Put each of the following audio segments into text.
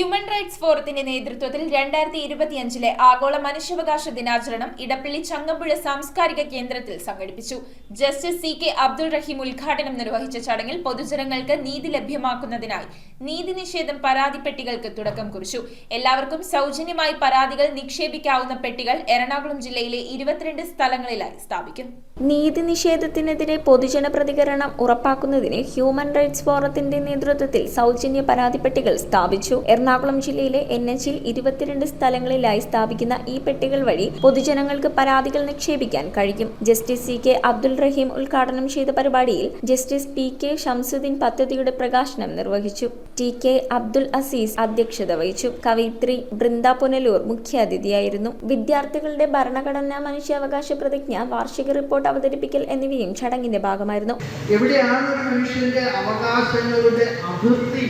Human rights ഫോറത്തിന്റെ നേതൃത്വത്തിൽ രണ്ടായിരത്തി ഇരുപത്തിയഞ്ചിലെ ആഗോള മനുഷ്യാവകാശ ദിനാചരണം ഇടപ്പള്ളി ചങ്ങമ്പുഴ സാംസ്കാരിക കേന്ദ്രത്തിൽ സംഘടിപ്പിച്ചു. Justice C K Abdul Rahim ഉദ്ഘാടനം നിർവഹിച്ച ചടങ്ങിൽ പൊതുജനങ്ങൾക്ക് നീതി ലഭ്യമാക്കുന്നതിനായി നീതി നിഷേധം പരാതി പെട്ടികൾക്ക് തുടക്കം കുറിച്ചു. എല്ലാവർക്കും സൗജന്യമായി പരാതികൾ നിക്ഷേപിക്കാവുന്ന പെട്ടികൾ എറണാകുളം ജില്ലയിലെ ഇരുപത്തിരണ്ട് സ്ഥലങ്ങളിലായി സ്ഥാപിക്കും. നീതി നിഷേധത്തിനെതിരെ പൊതുജന പ്രതികരണം ഉറപ്പാക്കുന്നതിന് ഹ്യൂമൻ റൈറ്റ്സ് ഫോറത്തിന്റെ നേതൃത്വത്തിൽ സൗജന്യ പരാതിപ്പെട്ടികൾ സ്ഥാപിച്ചു. എറണാകുളം ജില്ലയിലെ എൻ എച്ചിൽ ഇരുപത്തിരണ്ട് സ്ഥലങ്ങളിലായി സ്ഥാപിക്കുന്ന ഈ പെട്ടികൾ വഴി പൊതുജനങ്ങൾക്ക് പരാതികൾ നിക്ഷേപിക്കാൻ കഴിയും. Justice C K Abdul Rahim ഉദ്ഘാടനം ചെയ്ത പരിപാടിയിൽ ജസ്റ്റിസ് പി കെ ഷംസുദ്ദീൻ പദ്ധതിയുടെ പ്രകാശനം നിർവഹിച്ചു. ടി കെ അബ്ദുൾ അസീസ് അധ്യക്ഷത വഹിച്ചു. കവിത്രി ബൃന്ദ പുനലൂർ മുഖ്യാതിഥിയായിരുന്നു. വിദ്യാർത്ഥികളുടെ ഭരണഘടനാ മനുഷ്യാവകാശ പ്രതിജ്ഞ വാർഷിക റിപ്പോർട്ട് അവതരിപ്പിക്കൽ എന്നിവയും ചടങ്ങിന്റെ ഭാഗമായിരുന്നു. എവിടെയാണ് ഒരു മനുഷ്യന്റെ അവകാശങ്ങളുടെ അതിർത്തി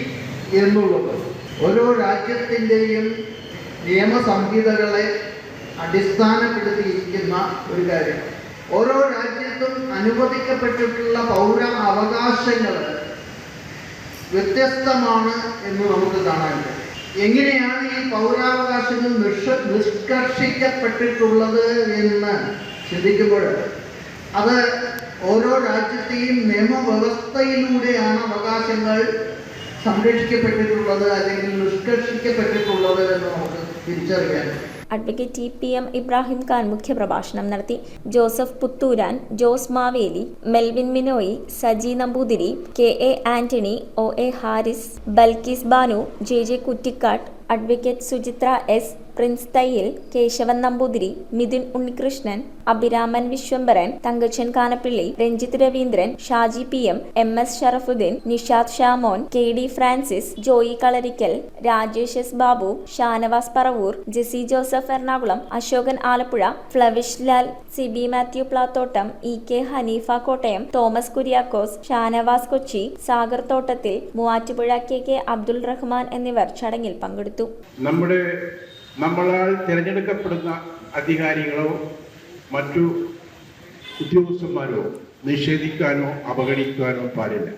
എന്നുള്ളത്? ഓരോ രാജ്യത്തിന്റെയും നിയമസംഹിതകളെ അടിസ്ഥാനപ്പെടുത്തിയിരിക്കുന്ന ഒരു കാര്യം. ഓരോ രാജ്യത്തും അനുവദിക്കപ്പെട്ടിട്ടുള്ള പൗര അവകാശങ്ങൾ വ്യത്യസ്തമാണ് എന്ന് നമുക്ക് കാണാൻ എങ്ങനെയാണ് ഈ പൗരാവകാശങ്ങൾ നിഷ നിഷ്കർഷിക്കപ്പെട്ടിട്ടുള്ളത് എന്ന് ചിന്തിക്കുമ്പോൾ അത് ഓരോ രാജ്യത്തെയും നിയമവ്യവസ്ഥയിലൂടെയാണ് അവകാശങ്ങൾ സംരക്ഷിക്കപ്പെട്ടിട്ടുള്ളത് അല്ലെങ്കിൽ നിഷ്കർഷിക്കപ്പെട്ടിട്ടുള്ളത് എന്ന് നമുക്ക് തിരിച്ചറിയാൻ advocate T P M Ibrahim Khan മുഖ്യപ്രഭാഷണം നടത്തി. Joseph Puthuran Jose Maveli Melvin Minoy Saji Namboothiri K A Antony O A Haris Balkees Banu J J Kuttikkattu advocate Suchithra S Prince Thayyil Keshavan Namboothiri Midhun Unnikrishnan Abhiraman Viswambharan Thankachan Kanappilly Ranjith Raveendran Shaji P M M S Sharafudheen Nishad Shamon K D Francis Joy Kalarikkal Rajesh S Babu Shanavas Paravur Jessy Joseph Ernakulam Ashokan Alappuzha Flavish Lal C B Mathew Plathottam E K Haneefa Kottayam Thomas Kuriakose Shanavas Kochi Sagar Thottathil Muvattupuzha K K Abdul Rahman എന്നിവർ ചടങ്ങിൽ പങ്കെടുത്തു. നമ്മുടെ നമ്മളാൽ തിരഞ്ഞെടുക്കപ്പെടുന്ന അധികാരികളോ മറ്റു ഉദ്യോഗസ്ഥന്മാരോ നിഷേധിക്കാനോ അവഗണിക്കാനോ പാടില്ല.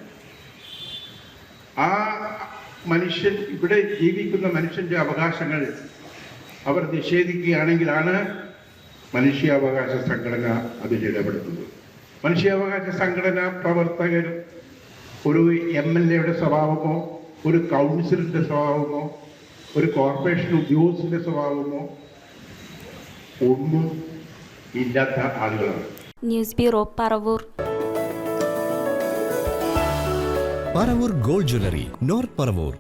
ആ മനുഷ്യൻ ഇവിടെ ജീവിക്കുന്ന മനുഷ്യന്റെ അവകാശങ്ങൾ അവർ നിഷേധിക്കുകയാണെങ്കിലാണ് മനുഷ്യാവകാശ സംഘടന അതിൽ ഇടപെടുന്നത്. മനുഷ്യാവകാശ സംഘടന പ്രവർത്തകർ ഒരു എം എൽ എയുടെ സ്വഭാവമോ ഒരു കൗൺസിലിന്റെ സ്വഭാവമോ ഒരു കോർപ്പറേഷൻ ഉദ്യോഗസ്ഥന്റെ സ്വഭാവമോ ഒന്നും ഇല്ലാത്ത ആളുകളാണ്. News bureau Paravur. Paravur gold jewellery north Paravur.